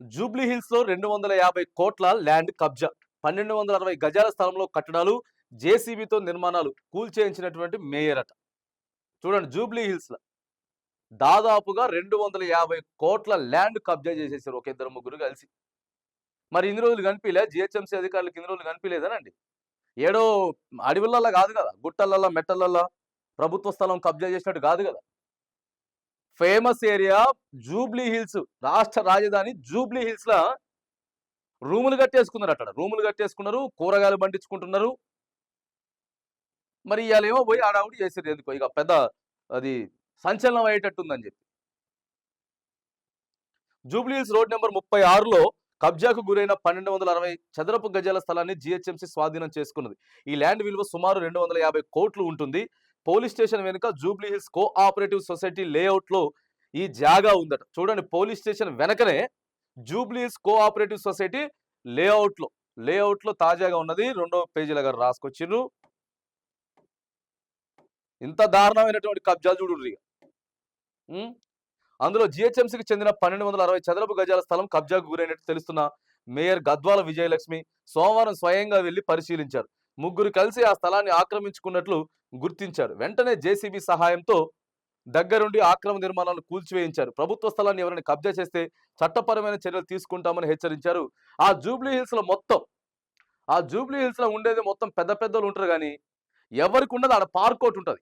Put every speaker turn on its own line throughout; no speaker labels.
Jubilee హిల్స్లో రెండు వందల యాభై కోట్ల ల్యాండ్ కబ్జా పన్నెండు వందల అరవై గజాల స్థలంలో కట్టడాలు జేసీబీతో నిర్మాణాలు కూల్చేయించినటువంటి మేయర్ అట. చూడండి జూబ్లీ హిల్స్లో. దాదాపుగా రెండు వందల యాభై కోట్ల ల్యాండ్ కబ్జా చేసేసారు ఒక ఇద్దరు ముగ్గురు కలిసి. మరి ఇన్ని రోజులు కనిపించలే జిహెచ్ఎంసీ అధికారులకు ఇన్ని రోజులు కనిపించలేదనండి ఏడో అడవులల్లో కాదు కదా? గుట్టలల్లో మెట్టలల్లో ప్రభుత్వ స్థలం కబ్జా చేసినట్టు కాదు కదా? ఫేమస్ ఏరియా జూబ్లీ హిల్స్ రాష్ట్ర రాజధాని జూబ్లీ హిల్స్ లా రూములు కట్టేసుకున్నారు అక్కడ. రూములు కట్టేసుకున్నారు కూరగాయలు పండించుకుంటున్నారు. మరి ఇవాళ ఏమో పోయి ఆడావుడి చేసేది ఎందుకో ఇక పెద్ద అది సంచలనం అయ్యేటట్టుందని చెప్పి. జూబ్లీ హిల్స్ రోడ్ నెంబర్ ముప్పై ఆరులో కబ్జాకు గురైన పన్నెండు వందల అరవై చదరపు గజాల స్థలాన్ని జిహెచ్ఎంసీ స్వాధీనం చేసుకున్నది. ఈ ల్యాండ్ విలువ సుమారు రెండు వందల యాభై కోట్లు ఉంటుంది. పోలీస్ స్టేషన్ వెనుక జూబ్లీ హిల్స్ కోఆపరేటివ్ సొసైటీ లేఅవుట్లో ఈ జాగా ఉందట. చూడండి పోలీస్ స్టేషన్ వెనకనే జూబ్లీ హిల్స్ కోఆపరేటివ్ సొసైటీ లేఅవుట్లో లేఅవుట్లో తాజాగా ఉన్నది. రెండో పేజీల గారు రాసుకొచ్చిండ్రు ఇంత దారుణమైనటువంటి కబ్జాలు చూడు అందులో జిహెచ్ఎంసీకి చెందిన పన్నెండు వందల అరవై చదరపు గజాల స్థలం కబ్జాకు గురైనట్టు తెలుస్తున్న మేయర్ గద్వాల విజయలక్ష్మి సోమవారం స్వయంగా వెళ్ళి పరిశీలించారు. ముగ్గురు కలిసి ఆ స్థలాన్ని ఆక్రమించుకున్నట్లు గుర్తించారు. వెంటనే జేసీబీ సహాయంతో దగ్గరుండి ఆక్రమ నిర్మాణాలను కూల్చివేయించారు. ప్రభుత్వ స్థలాన్ని ఎవరైనా కబ్జా చేస్తే చట్టపరమైన చర్యలు తీసుకుంటామని హెచ్చరించారు. ఆ జూబ్లీ హిల్స్లో మొత్తం ఆ జూబ్లీ హిల్స్లో ఉండేది మొత్తం పెద్ద పెద్దలు ఉంటారు కానీ ఎవరికి ఉండదు. ఆడ పార్క్ ఒకటి ఉంటుంది.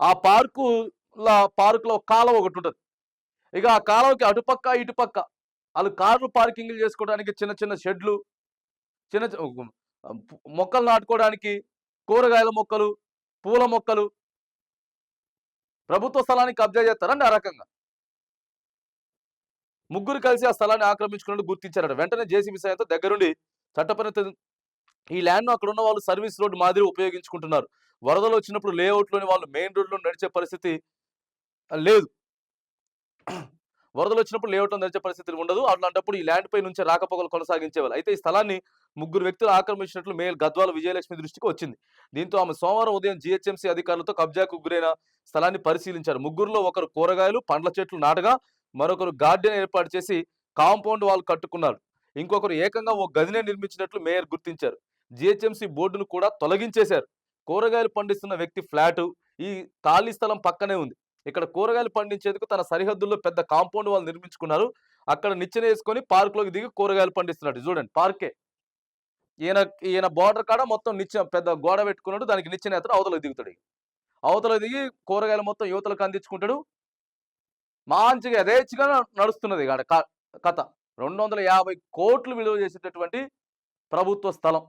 ఆ పార్కు పార్కులో ఒక కాలువ ఒకటి ఉంటుంది. ఇక ఆ కాలువకి అటుపక్క ఇటుపక్క వాళ్ళు కార్లు పార్కింగ్లు చేసుకోవడానికి చిన్న చిన్న షెడ్లు చిన్న మొక్కలు నాటుకోవడానికి కూరగాయల మొక్కలు పూల మొక్కలు ప్రభుత్వ స్థలాన్ని కబ్జా చేస్తారండి ఆ రకంగా. ముగ్గురు కలిసి ఆ స్థలాన్ని ఆక్రమించుకున్నట్టు గుర్తించారట. వెంటనే జేసీబీ సాయంతో దగ్గరుండి చట్టపరిత ఈ ల్యాండ్ అక్కడ ఉన్న వాళ్ళు సర్వీస్ రోడ్ మాదిరి ఉపయోగించుకుంటున్నారు. వరదలు వచ్చినప్పుడు లేఅవుట్లోని వాళ్ళు మెయిన్ రోడ్లో నడిచే పరిస్థితి లేదు. వరదలు వచ్చినప్పుడు లేఅవుట్లో నడిచే పరిస్థితి ఉండదు. అట్లాంటప్పుడు ఈ ల్యాండ్ పై నుంచి రాకపోకలు కొనసాగించేవాళ్ళు. అయితే ఈ స్థలాన్ని ముగ్గురు వ్యక్తులు ఆక్రమించినట్లు మేయర్ గద్వాల విజయలక్ష్మి దృష్టికి వచ్చింది. దీంతో ఆమె సోమవారం ఉదయం జిహెచ్ఎంసీ అధికారులతో కబ్జాకు గురైన స్థలాన్ని పరిశీలించారు. ముగ్గురులో ఒకరు కూరగాయలు పండ్ల చెట్లు నాటగా మరొకరు గార్డెన్ ఏర్పాటు చేసి కాంపౌండ్ వాల్ కట్టుకున్నారు. ఇంకొకరు ఏకంగా ఓ గదినే నిర్మించినట్లు మేయర్ గుర్తించారు. జిహెచ్ఎంసీ బోర్డును కూడా తొలగించేశారు. కూరగాయలు పండిస్తున్న వ్యక్తి ఫ్లాటు ఈ ఖాళీ స్థలం పక్కనే ఉంది. ఇక్కడ కూరగాయలు పండించేందుకు తన సరిహద్దుల్లో పెద్ద కాంపౌండ్ వాళ్ళు నిర్మించుకున్నారు. అక్కడ నిచ్చెన వేసుకొని పార్కులోకి దిగి కూరగాయలు పండిస్తున్నాడు. చూడండి పార్కే. ఈయన ఈయన బార్డర్ కాడ మొత్తం నిచ్చెన పెద్ద గోడ పెట్టుకున్నాడు. దానికి నిచ్చెన ఎత్తాడు అవతలకు దిగుతాడు అవతల దిగి కూరగాయలు మొత్తం యువతలకు అందించుకుంటాడు. మంచిగా యథేచ్ఛగా నడుస్తున్నది ఇక్కడ కథ రెండు వందల యాభై కోట్లు విలువ చేసేటటువంటి ప్రభుత్వ స్థలం.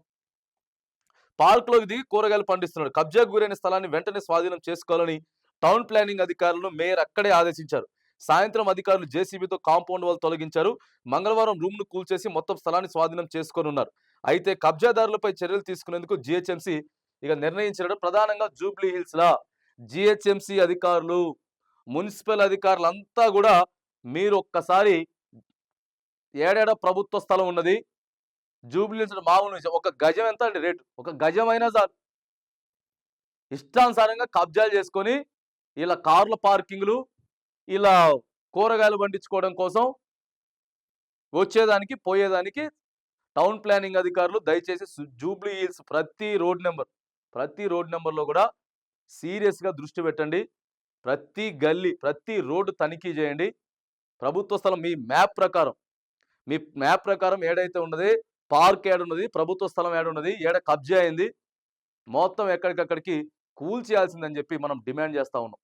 పార్కులోకి దిగి కూరగాయలు పండిస్తున్నాడు. కబ్జాకు గురైన స్థలాన్ని వెంటనే స్వాధీనం చేసుకోవాలని టౌన్ ప్లానింగ్ అధికారులను మేయర్ అక్కడే ఆదేశించారు. సాయంత్రం అధికారులు జేసీబీతో కాంపౌండ్ వాళ్ళు తొలగించారు. మంగళవారం రూమ్ను కూల్చేసి మొత్తం స్థలాన్ని స్వాధీనం చేసుకొని ఉన్నారు అయితే కబ్జాదారులపై చర్యలు తీసుకునేందుకు జిహెచ్ఎంసీ ఇక నిర్ణయించడం ప్రధానంగా జూబ్లీ హిల్స్ లా జిహెచ్ఎంసీ అధికారులు మున్సిపల్ అధికారులు అంతా కూడా మీరు ఒక్కసారి ఏడేడ ప్రభుత్వ స్థలం ఉన్నది. జూబ్లీ హిల్స్ మామూలు ఒక గజం ఎంత అండి రేటు? ఒక గజం అయినా సార్ ఇష్టానుసారంగా కబ్జాలు చేసుకొని ఇలా కార్ల పార్కింగ్లు ఇలా కూరగాయలు పండించుకోవడం కోసం వచ్చేదానికి పోయేదానికి టౌన్ ప్లానింగ్ అధికారులు దయచేసి జూబ్లీ హిల్స్ ప్రతి రోడ్ నెంబర్ ప్రతి రోడ్ నెంబర్లో కూడా సీరియస్గా దృష్టి పెట్టండి. ప్రతి గల్లీ ప్రతి రోడ్డు తనిఖీ చేయండి. ప్రభుత్వ స్థలం మీ మ్యాప్ ప్రకారం మీ మ్యాప్ ప్రకారం ఏడైతే ఉన్నది పార్క్ ఏడున్నది ప్రభుత్వ స్థలం ఏడున్నది ఏడ కబ్జా అయింది మొత్తం ఎక్కడికక్కడికి కూల్చేయాల్సిందని చెప్పి మనం డిమాండ్ చేస్తా ఉన్నాం.